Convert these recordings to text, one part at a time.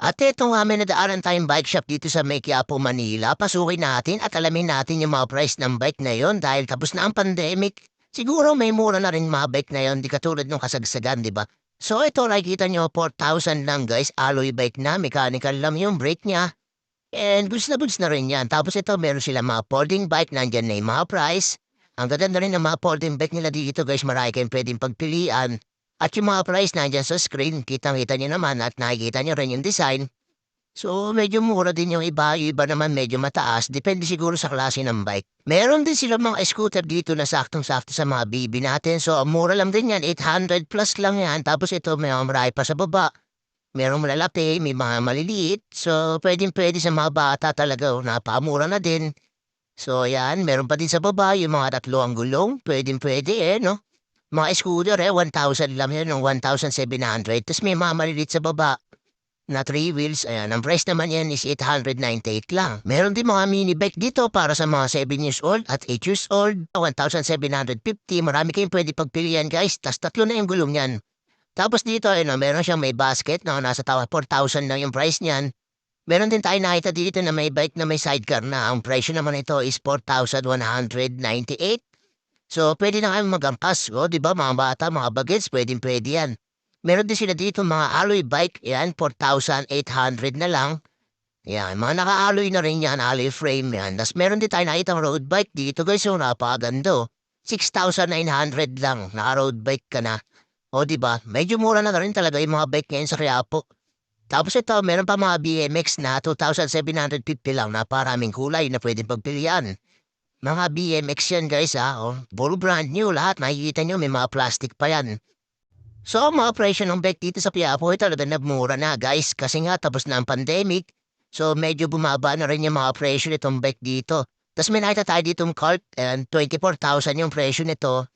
At ito nga may nadaanan tayong bike shop dito sa May Quiapo, Manila. Pasukin natin at alamin natin yung mga price ng bike na yon dahil tapos na ang pandemic. Siguro may mura na rin mga bike na yon, di katulad nung kasagsagan, di ba? So ito nakikita nyo, 4,000 lang guys, alloy bike na, mechanical lang yung brake niya. And goods na goods na rin yan. Tapos ito meron sila mga folding bike, nandyan na yung mga price. Ang ganda rin ng mga folding bike nila dito guys, marami kayong pwedeng pagpilian. At yung mga price nandyan sa screen, kitang-kita nyo naman at nakikita nyo rin yung design. So, medyo mura din yung iba, yung iba naman medyo mataas, depende siguro sa klase ng bike. Meron din sila mga scooter dito na saktong-sakto sa mga bibi natin, so mura lang din yan, 800 plus lang yan, tapos ito may marami pa sa baba. Merong malalaki, may mga maliliit, so pwedeng pwede sa mga bata talaga, oh, napamura na din. So yan, meron pa din sa baba, yung mga tatlo ang gulong, pwedeng pwede eh, no? Mga scooter eh, 1,000 lang yan, ng 1,700. Tapos may mga maliliit sa baba na 3 wheels. Ayan, ang price naman yan is 898 lang. Meron din mga mini bike dito para sa mga 7 years old at 8 years old. 1,750. Marami kayong pwede pagpilian guys. Tapos tatlo na yung gulong yan. Tapos dito, ano, meron siyang may basket na nasa tawa 4,000 lang yung price niyan. Meron din tayo nakita dito na may bike na may sidecar na. Ang presyo naman ito is 4,198. So, pwede na kayo magangkas. O, di ba, mga bata, mga bagets, pwedeng pwede yan. Meron din sila dito mga alloy bike. Yan, 4,800 na lang. Yan, mga naka-alloy na rin yan, alloy frame yan. Tapos meron din tayo nakita road bike dito guys, yung napakaganda. 6,900 lang, naka-road bike ka na. O, di ba? Medyo mura na rin talaga yung mga bike ngayon sa Quiapo. Tapos ito, meron pa mga BMX na 2,750 lang na paraming kulay na pwedeng pagpilian. Mga BMX yan guys ha, oh. Puro brand new lahat, makikita nyo may mga plastic pa yan. So, mga presyo ng bike dito sa Quiapo ay talaga nagmura na guys kasi nga tapos na ang pandemic. So, medyo bumaba na rin yung mga presyo nitong bike dito. Tapos may nakita tayo ditong cart and 24,000 yung presyo nito.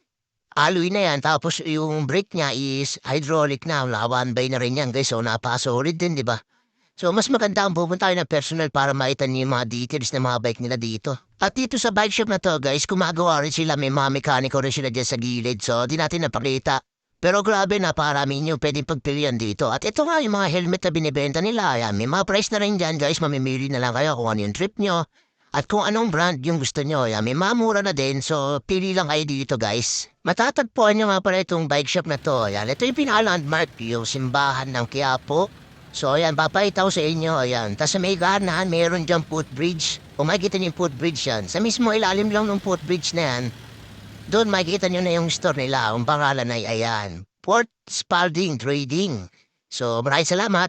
Alloy na yan, tapos yung brake niya is hydraulic na, lawan bay na rin yan guys, so napasolid din, di ba? So, mas maganda ang pupunta tayo ng personal para makita niyo yung mga details ng mga bike nila dito. At dito sa bike shop na to guys, gumagawa rin sila, may mga mekaniko rin sila dyan sa gilid, so di natin napakita. Pero grabe, naparami nyo pwedeng pagpilian dito. At ito nga yung mga helmet na binibenta nila. Ayan, may mga price na rin dyan guys, mamimili na lang kayo kung ano yung trip nyo. At kung anong brand yung gusto nyo, yan, may mamura na din, so pili lang kayo dito guys. Matatagpuan nyo nga pala itong bike shop na to. Yan, ito yung pinaka-landmark, yung simbahan ng Quiapo. So ayan, papayita ko sa inyo, ayan. Tapos sa may ganahan, mayroon dyan footbridge. Kung makikita nyo yung footbridge yan, sa mismo ilalim lang ng footbridge na yan, doon makikita nyo na yung store nila. Ang pangalan ay ayan, Port Spalding Trading. So maraming salamat.